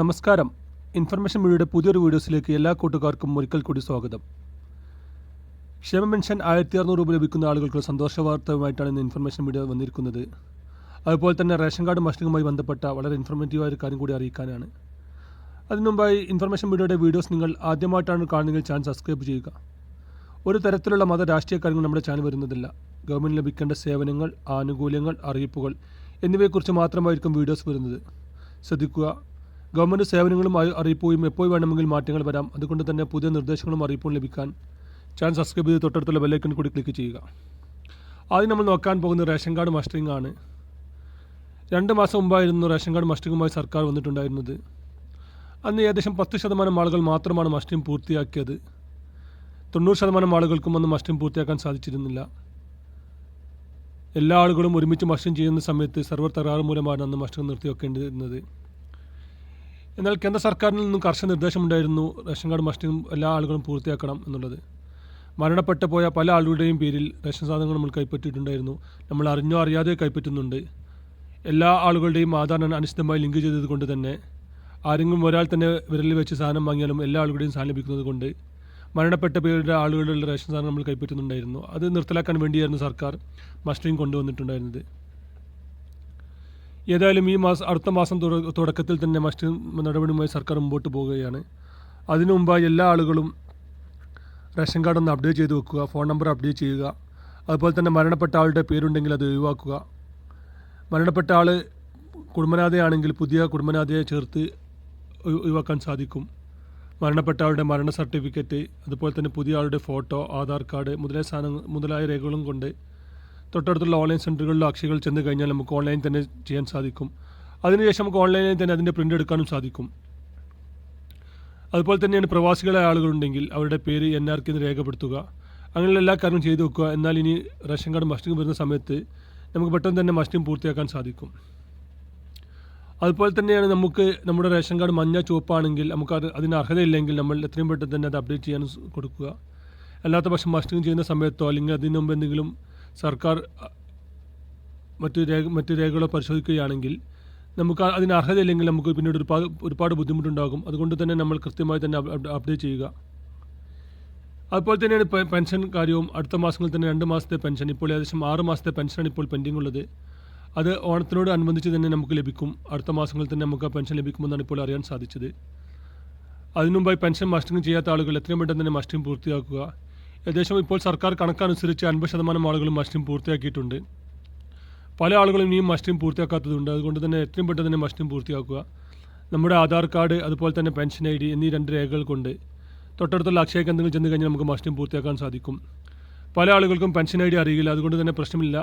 നമസ്കാരം. ഇൻഫർമേഷൻ മീഡിയയുടെ പുതിയൊരു വീഡിയോസിലേക്ക് എല്ലാ കൂട്ടുകാർക്കും ഒരിക്കൽ കൂടി സ്വാഗതം. ക്ഷേമ പെൻഷൻ ആയിരത്തി അറുന്നൂറ് രൂപ ലഭിക്കുന്ന ആളുകൾക്ക് സന്തോഷ വാർത്തയുമായിട്ടാണ് ഇന്ന് ഇൻഫർമേഷൻ മീഡിയ വന്നിരിക്കുന്നത്. അതുപോലെ തന്നെ റേഷൻ കാർഡ് മസ്റ്റിങ്ങുമായി ബന്ധപ്പെട്ട വളരെ ഇൻഫർമേറ്റീവായ ഒരു കാര്യം കൂടി അറിയിക്കാനാണ്. അതിനു മുമ്പായി ഇൻഫർമേഷൻ മീഡിയയുടെ വീഡിയോസ് നിങ്ങൾ ആദ്യമായിട്ടാണ് കാണുന്നതെങ്കിൽ ചാനൽ സബ്സ്ക്രൈബ് ചെയ്യുക. ഒരു തരത്തിലുള്ള മത രാഷ്ട്രീയ കാര്യങ്ങൾ നമ്മുടെ ചാനൽ വരുന്നതില്ല. ഗവൺമെന്റ് ലഭിക്കേണ്ട സേവനങ്ങൾ ആനുകൂല്യങ്ങൾ അറിയിപ്പുകൾ എന്നിവയെക്കുറിച്ച് മാത്രമായിരിക്കും വീഡിയോസ് വരുന്നത്. ശ്രദ്ധിക്കുക ഗവൺമെന്റ് സേവനങ്ങളും അറി- അറിയിപ്പുകയും എപ്പോൾ വേണമെങ്കിൽ മാറ്റങ്ങൾ വരാം. അതുകൊണ്ട് തന്നെ പുതിയ നിർദ്ദേശങ്ങളും അറിയിപ്പും ലഭിക്കാൻ ചാനൽ സബ്സ്ക്രൈബ് ചെയ്ത് തൊട്ടടുത്തുള്ള ബെല്ലൈക്കൺ കൂടി ക്ലിക്ക് ചെയ്യുക. ആദ്യം നമ്മൾ നോക്കാൻ പോകുന്ന റേഷൻ കാർഡ് മസ്റ്ററിംഗ് ആണ്. രണ്ട് മാസം മുമ്പായിരുന്നു റേഷൻ കാർഡ് മസ്റ്ററിങ്ങുമായി സർക്കാർ വന്നിട്ടുണ്ടായിരുന്നത്. അന്ന് ഏകദേശം പത്ത് ശതമാനം ആളുകൾ മാത്രമാണ് മസ്റ്ററിംഗ് പൂർത്തിയാക്കിയത്. തൊണ്ണൂറ് ശതമാനം ആളുകൾക്കും അന്ന് മസ്റ്ററിംഗ് പൂർത്തിയാക്കാൻ സാധിച്ചിരുന്നില്ല. എല്ലാ ആളുകളും ഒരുമിച്ച് മസ്റ്ററിംഗ് ചെയ്യുന്ന സമയത്ത് സെർവർ തകരാറ് മൂലമാണ് അന്ന് മസ്റ്ററിംഗ് നിർത്തിവെക്കേണ്ടിയിരുന്നത്. എന്നാൽ കേന്ദ്ര സർക്കാരിൽ നിന്നും കർശന നിർദ്ദേശമുണ്ടായിരുന്നു. റേഷൻ കാർഡ് മസ്റ്റിംഗ് എല്ലാ ആളുകളും പൂർത്തിയാക്കണം എന്നുള്ളത്. മരണപ്പെട്ടു പോയ പല ആളുകളുടെയും പേരിൽ റേഷൻ സാധനങ്ങൾ നമ്മൾ കൈപ്പറ്റിയിട്ടുണ്ടായിരുന്നു. നമ്മൾ അറിഞ്ഞോ അറിയാതെ കൈപ്പറ്റുന്നുണ്ട്. എല്ലാ ആളുകളുടെയും ആധാർ അനിശ്ചിതമായി ലിങ്ക് ചെയ്തത് കൊണ്ട് തന്നെ. ആരെങ്കിലും ഒരാൾ തന്നെ വിരലിൽ വെച്ച് സാധനം വാങ്ങിയാലും എല്ലാ ആളുകളുടെയും സാധനം ലഭിക്കുന്നത് കൊണ്ട് മരണപ്പെട്ട പേരുടെ ആളുകളുടെ റേഷൻ സാധനം നമ്മൾ കൈപ്പറ്റുന്നുണ്ടായിരുന്നു. അത് നിർത്തലാക്കാൻ വേണ്ടിയായിരുന്നു സർക്കാർ മസ്റ്ററിങ് കൊണ്ടുവന്നിട്ടുണ്ടായിരുന്നത്. ഏതായാലും ഈ മാസം അടുത്ത മാസം തുട- തുടക്കത്തിൽ തന്നെ മറ്റ് നടപടിയുമായി സർക്കാർ മുമ്പോട്ട് പോവുകയാണ്. അതിനു മുമ്പായി എല്ലാ ആളുകളും റേഷൻ കാർഡ് ഒന്ന് അപ്ഡേറ്റ് ചെയ്ത് വെക്കുക ഫോൺ നമ്പർ അപ്ഡേറ്റ് ചെയ്യുക അതുപോലെ തന്നെ മരണപ്പെട്ട ആളുടെ പേരുണ്ടെങ്കിൽ അത് ഒഴിവാക്കുക. മരണപ്പെട്ട ആൾ കുടുംബനാഥയാണെങ്കിൽ പുതിയ കുടുംബനാഥയെ ചേർത്ത് ഒഴി- ഒഴിവാക്കാൻ സാധിക്കും. മരണപ്പെട്ട ആളുടെ മരണ സർട്ടിഫിക്കറ്റ് അതുപോലെ തന്നെ പുതിയ ആളുടെ ഫോട്ടോ ആധാർ കാർഡ് മുതലായ സാധനങ്ങൾ മുതലായ രേഖകളും കൊണ്ട് തൊട്ടടുത്തുള്ള ഓൺലൈൻ സെന്ററുകളിലോ അക്ഷയകൾ ചെന്ന് കഴിഞ്ഞാൽ നമുക്ക് ഓൺലൈനിൽ തന്നെ ചെയ്യാൻ സാധിക്കും. അതിനുശേഷം നമുക്ക് ഓൺലൈനിൽ തന്നെ അതിന്റെ പ്രിന്റ് എടുക്കാനും സാധിക്കും. അതുപോലെ തന്നെയാണ് പ്രവാസികളായ ആളുകളുണ്ടെങ്കിൽ അവരുടെ പേര് എൻ ആർ എന്ന് രേഖപ്പെടുത്തുക. അങ്ങനെയുള്ള എല്ലാ കാര്യവും ചെയ്തു വെക്കുക. എന്നാൽ ഇനി റേഷൻ കാർഡ് മസ്റ്റിംഗ് വരുന്ന സമയത്ത് നമുക്ക് പെട്ടെന്ന് തന്നെ മസ്റ്റിംഗ് പൂർത്തിയാക്കാൻ സാധിക്കും. അതുപോലെ തന്നെയാണ് നമുക്ക് നമ്മുടെ റേഷൻ കാർഡ് മഞ്ഞ ചുവപ്പാണെങ്കിൽ നമുക്ക് അത് അതിന് അർഹതയില്ലെങ്കിൽ നമ്മൾ എത്രയും പെട്ടെന്ന് തന്നെ അത് അപ്ഡേറ്റ് ചെയ്യാൻ കൊടുക്കുക. അല്ലാത്ത പക്ഷം മസ്റ്റിംഗ് ചെയ്യുന്ന സമയത്തോ അല്ലെങ്കിൽ അതിന് മുമ്പ് എന്തെങ്കിലും സർക്കാർ മറ്റു രേഖ മറ്റു രേഖകളോ പരിശോധിക്കുകയാണെങ്കിൽ നമുക്ക് അതിന് അർഹതയില്ലെങ്കിൽ നമുക്ക് പിന്നീട് ഒരുപാട് ഒരുപാട് ബുദ്ധിമുട്ടുണ്ടാകും. അതുകൊണ്ട് തന്നെ നമ്മൾ കൃത്യമായി തന്നെ അപ്- അപ്- അപ്ഡേറ്റ് ചെയ്യുക. അതുപോലെ തന്നെയാണ് പെൻഷൻ കാര്യവും. അടുത്ത മാസങ്ങളിൽ തന്നെ രണ്ട് മാസത്തെ പെൻഷൻ. ഇപ്പോൾ ഏകദേശം ആറ് മാസത്തെ പെൻഷനാണ് ഇപ്പോൾ പെൻഡിംഗ് ഉള്ളത് അത് ഓണത്തിനോട് അനുബന്ധിച്ച് തന്നെ നമുക്ക് ലഭിക്കും. അടുത്ത മാസങ്ങളിൽ തന്നെ നമുക്ക് ആ പെൻഷൻ ലഭിക്കുമെന്നാണ് ഇപ്പോൾ അറിയാൻ സാധിച്ചത്. അതിനുമുമ്പായി പെൻഷൻ മസ്റ്റിംഗ് ചെയ്യാത്ത ആളുകൾ എത്രയും പെട്ടെന്ന് തന്നെ മസ്റ്റിംഗ് പൂർത്തിയാക്കുക. ഏകദേശം ഇപ്പോൾ സർക്കാർ കണക്കനുസരിച്ച് അൻപത് ശതമാനം ആളുകളും മഷ്ടം പൂർത്തിയാക്കിയിട്ടുണ്ട്. പല ആളുകളും ഇനിയും മഷ്ടം പൂർത്തിയാക്കാത്തതുണ്ട്. അതുകൊണ്ട് തന്നെ എത്രയും പെട്ടെന്ന് തന്നെ മഷ്ടം പൂർത്തിയാക്കുക. നമ്മുടെ ആധാർ കാർഡ് അതുപോലെ തന്നെ പെൻഷൻ ഐ ഡി എന്നീ രണ്ട് രേഖകൾ കൊണ്ട് തൊട്ടടുത്തുള്ള അക്ഷയ കേന്ദ്രങ്ങളിൽ ചെന്ന് കഴിഞ്ഞാൽ നമുക്ക് മഷ്ടം പൂർത്തിയാക്കാൻ സാധിക്കും. പല ആളുകൾക്കും പെൻഷൻ ഐ ഡി അറിയില്ല. അതുകൊണ്ട് തന്നെ പ്രശ്നമില്ല.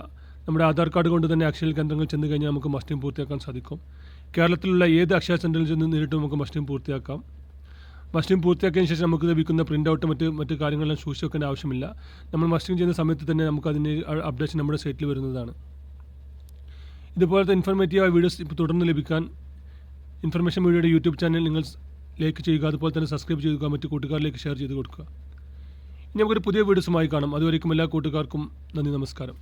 നമ്മുടെ ആധാർ കാർഡ് കൊണ്ട് തന്നെ അക്ഷയ കേന്ദ്രങ്ങളിൽ ചെന്ന് കഴിഞ്ഞാൽ നമുക്ക് മഷ്ടം പൂർത്തിയാക്കാൻ സാധിക്കും. കേരളത്തിലുള്ള ഏത് അക്ഷയ സെന്ററിൽ ചെന്ന് നേരിട്ട് നമുക്ക് മഷ്ടം പൂർത്തിയാക്കാം. മസ്റ്റിംഗ് പൂർത്തിയാക്കിയതിന് ശേഷം നമുക്ക് ലഭിക്കുന്ന പ്രിന്റ് ഔട്ട് മറ്റ് മറ്റ് കാര്യങ്ങളെല്ലാം സൂക്ഷിച്ച് വെക്കേണ്ട ആവശ്യമില്ല. നമ്മൾ മസ്റ്റിംഗ് ചെയ്യുന്ന സമയത്ത് തന്നെ നമുക്ക് അതിന്റെ അപ്ഡേഷൻ നമ്മുടെ സൈറ്റിൽ വരുന്നതാണ്. ഇതുപോലത്തെ ഇൻഫർമേറ്റീവായ വീഡിയോസ് തുടർന്ന് ലഭിക്കാൻ ഇൻഫർമേഷൻ മീഡിയയുടെ യൂട്യൂബ് ചാനൽ നിങ്ങൾ ലൈക്ക് ചെയ്യുക അതുപോലെ തന്നെ സബ്സ്ക്രൈബ് ചെയ്യുക മറ്റു കൂട്ടുകാരിലേക്ക് ഷെയർ ചെയ്ത് കൊടുക്കുക ഇനി നമുക്കൊരു പുതിയ വീഡിയോസുമായി കാണാം. അതുവരേക്കും എല്ലാ കൂട്ടുകാർക്കും നന്ദി നമസ്കാരം.